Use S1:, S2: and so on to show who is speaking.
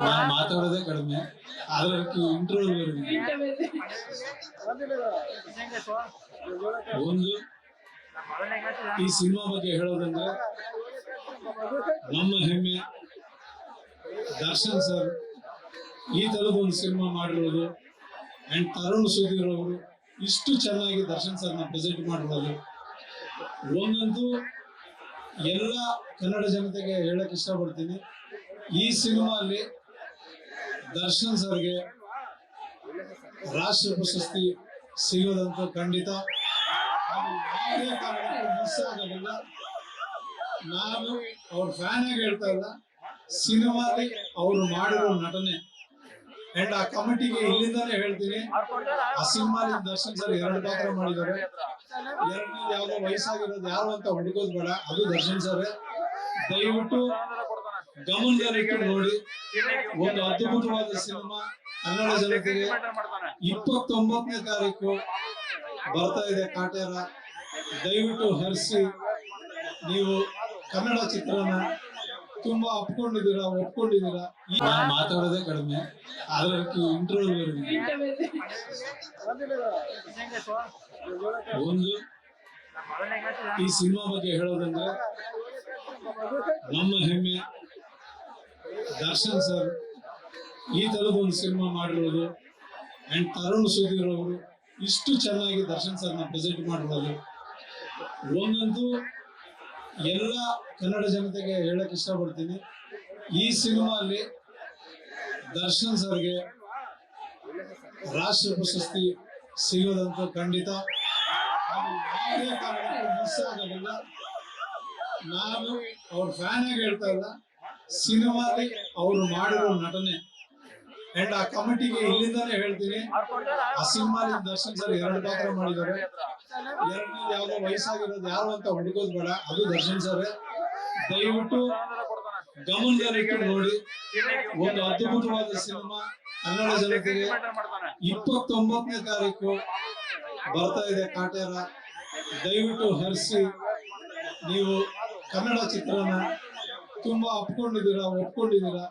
S1: ನಾನು ಮಾತಾಡೋದೇ ಕಡಿಮೆ. ಆದ್ರೆ ಇಂಟರ್ವ್ಯೂ ಒಂದು, ಈ ಸಿನಿಮಾ ಬಗ್ಗೆ ಹೇಳೋದಂದ್ರೆ, ನಮ್ಮ ಹೆಮ್ಮೆ, ದರ್ಶನ್ ಸರ್ ಈ ತರದ ಒಂದು ಸಿನಿಮಾ ಮಾಡಿರೋದು ಅಂಡ್ ತರುಣ್ ಸುಧೀರ್ ಅವರು ಇಷ್ಟು ಚೆನ್ನಾಗಿ ದರ್ಶನ್ ಸರ್ನ ಪ್ರೆಸೆಂಟ್ ಮಾಡಿರೋದು. ಒಂದಂತೂ ಎಲ್ಲ ಕನ್ನಡ ಜನತೆಗೆ ಹೇಳಕ್ ಇಷ್ಟಪಡ್ತೀನಿ. ಈ ಸಿನಿಮಾ ಅಲ್ಲಿ ದರ್ಶನ್ ಸರ್ಗೆ ರಾಷ್ಟ್ರ ಪ್ರಶಸ್ತಿ ಸಿಗೋದಂತೂ ಖಂಡಿತ. ಮಿಸ್ ಆಗೋದಿಲ್ಲ. ನಾನು ಅವ್ರ ಫ್ಯಾನ್ ಆಗಿ ಹೇಳ್ತಾ ಇಲ್ಲ. ಸಿನಿಮಾಲಿ ಅವರು ಮಾಡಿರೋ ನಟನೆ. ಅಂಡ್ ಆ ಕಮಿಟಿಗೆ ಇಲ್ಲಿಂದಾನೆ ಹೇಳ್ತೀನಿ. ಆ ಸಿನಿಮಾಲಿ ದರ್ಶನ್ ಸರ್ ಎರಡು ಪಾತ್ರ ಮಾಡಿದ್ದಾರೆ. ಎರಡನೇದು ಯಾವ್ದೋ ವಯಸ್ಸಾಗಿರೋದು ಯಾರು ಅಂತ ಹುಡುಕೋದ್ ಬೇಡ. ಅದು ದರ್ಶನ್ ಸರ್ ದಯವಿಟ್ಟು ಗಮನದಲ್ಲಿಟ್ಟು ನೋಡಿ. ಒಂದು ಅದ್ಭುತವಾದ ಸಿನಿಮಾ ಕನ್ನಡ ಜನತೆಗೆ ಇಪ್ಪತ್ತೊಂಬತ್ತನೇ ತಾರೀಕು ಬರ್ತಾ ಇದೆ ಕಾಟೇರ. ದಯವಿಟ್ಟು ಹರಿಸಿ. ನೀವು ಕನ್ನಡ ಚಿತ್ರನ ತುಂಬಾ ಅಪ್ಕೊಂಡಿದ್ದೀರಾ ಒಪ್ಕೊಂಡಿದ್ದೀರಾ? ಈ ನಾನು ಮಾತಾಡೋದೇ ಕಡಿಮೆ. ಆದ್ರೆ ಇಂಟರ್ವ್ಯೂ ಒಂದು ಈ ಸಿನಿಮಾ ಬಗ್ಗೆ ಹೇಳೋದಂದ್ರೆ ನಮ್ಮ ಹೆಮ್ಮೆ ದರ್ಶನ್ ಸರ್, ಈ ತರದ ಒಂದು ಸಿನಿಮಾ ಮಾಡಿರೋದು ಅಂಡ್ ತರುಣ್ ಸುಧೀರ್ ಅವರು ಇಷ್ಟು ಚೆನ್ನಾಗಿ ದರ್ಶನ್ ಸರ್ನ ಪ್ರೆಸೆಂಟ್ ಮಾಡಿರೋದು. ಒಂದಂತೂ ಎಲ್ಲ ಕನ್ನಡ ಜನತೆಗೆ ಹೇಳಕ್ ಇಷ್ಟಪಡ್ತೀನಿ. ಈ ಸಿನಿಮಾ ಅಲ್ಲಿ ದರ್ಶನ್ ಸರ್ಗೆ ರಾಷ್ಟ್ರ ಪ್ರಶಸ್ತಿ ಸಿಗೋದಂತೂ ಖಂಡಿತ. ಮಿಸ್ ನಾನು ಅವ್ರ ಫ್ಯಾನ್ ಆಗಿ ಹೇಳ್ತಾ ಇಲ್ಲ. ಸಿನಿಮಾಲಿ ಅವರು ಮಾಡಿರೋ ನಟನೆ. ಅಂಡ್ ಆ ಕಮಿಟಿಗೆ ಇಲ್ಲಿಂದಾನೆ ಹೇಳ್ತೀನಿ, ಆ ಸಿನಿಮಾಲಿ ದರ್ಶನ್ ಸರ್ ಎರಡು ಪಾತ್ರ ಮಾಡಿದ್ದಾರೆ. ಎರಡನೇ ಯಾವ್ದೋ ವಯಸ್ಸಾಗಿರೋದು ಯಾರು ಅಂತ ಹುಡುಕೋದ್ ಬೇಡ, ಅದು ದರ್ಶನ್ ಸರ್. ದಯವಿಟ್ಟು ಗಮನದಲ್ಲಿಟ್ಟು ನೋಡಿ. ಒಂದು ಅದ್ಭುತವಾದ ಸಿನಿಮಾ ಕನ್ನಡ ಜನತೆಗೆ ಇಪ್ಪತ್ತೊಂಬತ್ತನೇ ತಾರೀಕು ಬರ್ತಾ ಇದೆ ಕಾಟೇರ. ದಯವಿಟ್ಟು ಹರಿಸಿ, ನೀವು ಕನ್ನಡ ಚಿತ್ರನ ತುಂಬಾ ಒಪ್ಕೊಂಡಿದ್ದೀರಾ ಒಪ್ಕೊಂಡಿದ್ದೀರಾ?